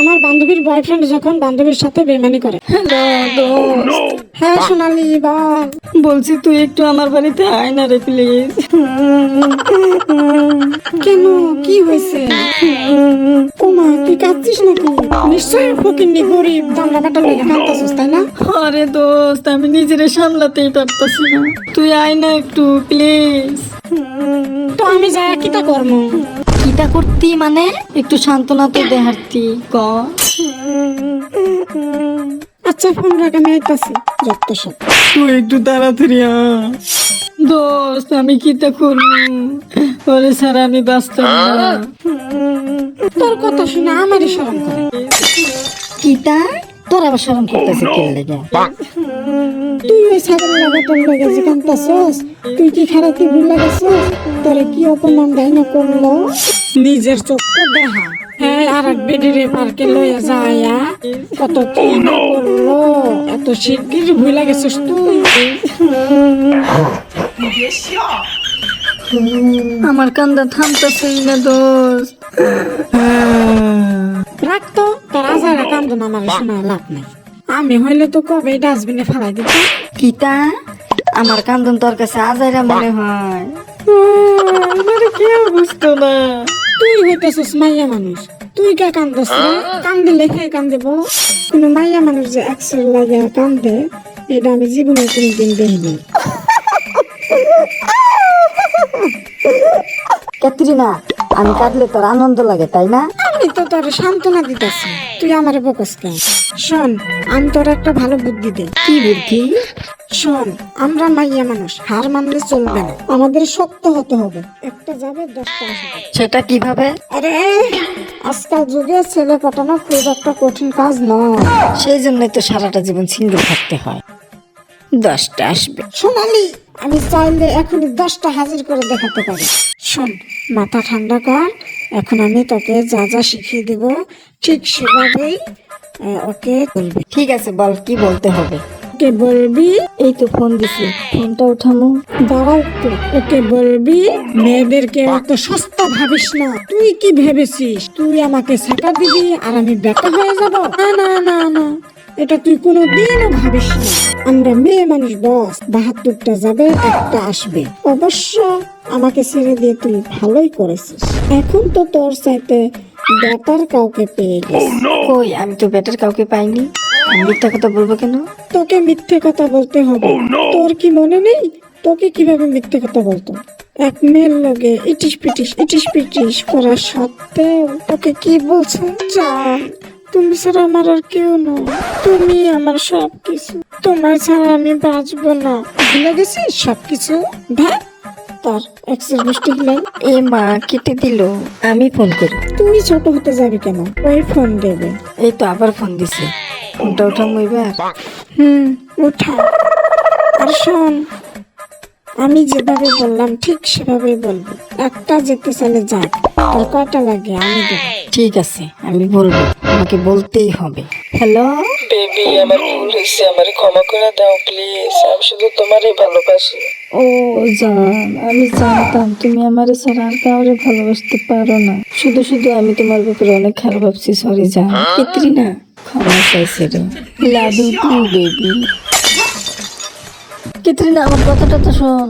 আমার বান্ধবীর বয়ফ্রেন্ড যখন বান্ধবীর সাথে বেমানি করে। হ্যাঁ সোনালি বল। বলছি তুই একটু আমার বাড়িতে আয় না রে প্লিজ কেন? কি হয়েছে? ওমা তুই কাঁদছিস নাকি? নিশ্চয়ই ফকিন্নি গরিব দামড়া কাটার লেগে কাঁদতেছিস তাই না? আরে দোস্ত আমি নিজেরে সামলাতেই পারতাছি না। তুই আয় না একটু প্লিজ তো আমি যাই কিতা কর্ম কিটা করতি মানে? একটু সান্ত্বনা তো দেহার্তি ক। আচ্ছা ফোন রাখ আমি আইতাছি। যত সব। তুই একটু তাড়াতাড়ি আয়। দোস্ত আমি কিটা করব? ওরে ছাড়া আমি বাঁচতাম না। তোর কথা শুনে আমারই শরম করে। কিটা? তোর আবার শরম করতেছে কে লেগে? তুই ওই ছাগল লাগাটার লেগে যে কাঁদতাছস তুই কি খারাপি ভুল লাগাছস? তোরে কি অপমান দেয় না করল? নিজের চোখকে দেখা। হ্যাঁ আর এক বেডিরে পার্কে লইয়া যাইয়া কত করল। এত শিগগির ভুলে গেছিস তুই। আমার কান্দা থামতেছেই না দোস্ত। রাখ তো তোর আজারা কান্দন আমার শোনা লাভ নাই। আমি হইলে তো কবে ডাস্টবিনে ফেলাই দিত? কিতা? আমার কান্দন তোর কাছে আজাইরা মনে হয়। কেউ বুঝতো না। তুই হইতেছিস মাইয়া মানুষ? তুই কে কান্দস রে? কান্দিলে কে কান্দিব কোনো মাইয়া মানুষ যে একশো লাগে কান্দে এটা আমি জীবনে কোনোদিন দেখিনি ক্যাটরিনা আমি কাঁদলে তোর আনন্দ লাগে তাই না? আমি তো তোর সান্ত্বনা দিতেছি। তুই আমার বকস কেন? শোন আমি তোর একটা ভালো বুদ্ধি দে কি বুদ্ধি? শোন আমরা মাইয়া মানুষ হার মানলে চলবে না। আমাদের শক্ত হতে হবে। একটা যাবে দশটা আসবে। সেটা কীভাবে? আরে আজকাল যুগে ছেলে পটানো খুব একটা কঠিন কাজ নয়। সেই জন্যই তো সারাটা জীবন সিঙ্গেল থাকতে হয়। দশটা আসবে। সোনালি আমি চাইলে এখনই দশটা হাজির করে দেখাতে পারি। শোন মাথা ঠান্ডা কর এখন আমি তোকে যা যা শিখিয়ে দিব ঠিক সেভাবেই ওকে বলবি। ঠিক আছে বল কি বলতে হবে? ওকে বলবি, এই তো ফোন দিছি। ফোনটা উঠামো। দাঁড়া একটু। ওকে বলবি, মেয়েদেরকে অত সস্তা ভাবিস না। তুই কি ভেবেছিস? তুই আমাকে ছেঁকা দিবি আর আমি বেকা হয়ে যাব? না না না না। এটা তুই কোনো দিনও ভাবিস না। আমরা মেয়ে মানুষ বস বাহাত্তরটা যাবে, একটা আসবে। অবশ্য আমাকে ছেড়ে দিয়ে তুই ভালোই করেছিস। এখন তো তোর সাথে বেটার কাউকে পেয়ে গেছিস কই, আমি তো বেটার কাউকে পাইনি। মিথ্যা কথা বলব কেন? তোকে মিথ্যে কথা বলতে হবে। তোর কি মনে নেই? তোকে কীভাবে মিথ্যে কথা বলতো এক মেয়ের লগে ইটিস পিটিস ইটিস পিটিস করা সত্ত্বেও তোকে কি বলছে? জান তুমি ছাড়া আমার আর কেউ নয়। তুমি আমার সব কিছু তোমার ছাড়া আমি বাঁচবো না। ভুলে গেছিস সব কিছু দেখ তোর এক্সের গোষ্ঠী হলে। এ মা কেটে দিল। আমি ফোন করি। তুই ছোট হতে যাবি কেন? ওই ফোন দেবে। এই তো আবার ফোন দিছে। ফোনটা উঠামো এবার হুম উঠা। আর শোন আমি যেভাবে বললাম ঠিক সেভাবেই বলবি। একটা যেতে চাইলে যাক তোর কয়টা লাগে আমি দেবো। ঠিক আছে আমি বলব আমাকে বলতেই হবে। হ্যালো? বেবি আমার ভুল হয়েছে আমার ক্ষমা করে দাও প্লিজ। আমি শুধু তোমারই ভালোবাসি। ও জান আমি জানতাম তুমি আমার ছাড়া আর কাউরে ভালোবাসতে পারো না। শুধু শুধু আমি তোমার ব্যাপারে অনেক খারাপ ভাবছি সরি জান। না। লাভ টু বেবি আমার কথাটা তো শোন।